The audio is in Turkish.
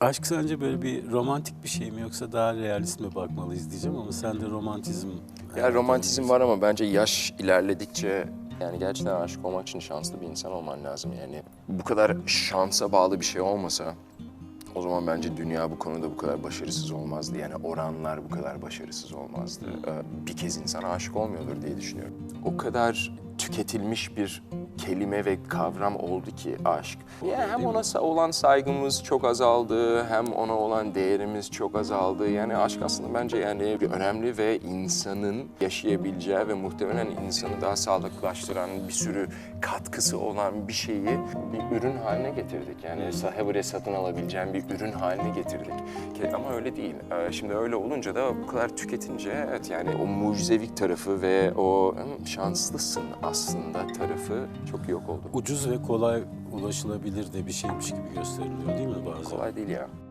Aşk sence böyle bir romantik bir şey mi yoksa daha realist mi bakmalıyız diyeceğim ama sen de romantizm... Ya romantizm var ama bence yaş ilerledikçe yani gerçekten aşık olmak için şanslı bir insan olman lazım yani. Bu kadar şansa bağlı bir şey olmasa o zaman bence dünya bu konuda bu kadar başarısız olmazdı. Yani oranlar bu kadar başarısız olmazdı. Ee, Bir kez insan aşık olmuyordur diye düşünüyorum. O kadar tüketilmiş bir kelime ve kavram oldu ki aşk. Ya hem ona sa- olan saygımız çok azaldı, hem ona olan değerimiz çok azaldı. Yani aşk aslında bence yani bir önemli ve insanın yaşayabileceği ve muhtemelen insanı daha sağlıklılaştıran bir sürü katkısı olan bir şeyi bir ürün haline getirdik. Yani sahibi satın alabileceğin bir ürün haline getirdik. Ke- Ama öyle değil. Ee, Şimdi öyle olunca da bu kadar tüketince evet yani o mucizevik tarafı ve o "Hı, şanslısın aslında tarafı çok yok oldu. Ucuz ve kolay ulaşılabilir de bir şeymiş gibi gösteriliyor değil mi bazen? Kolay değil ya.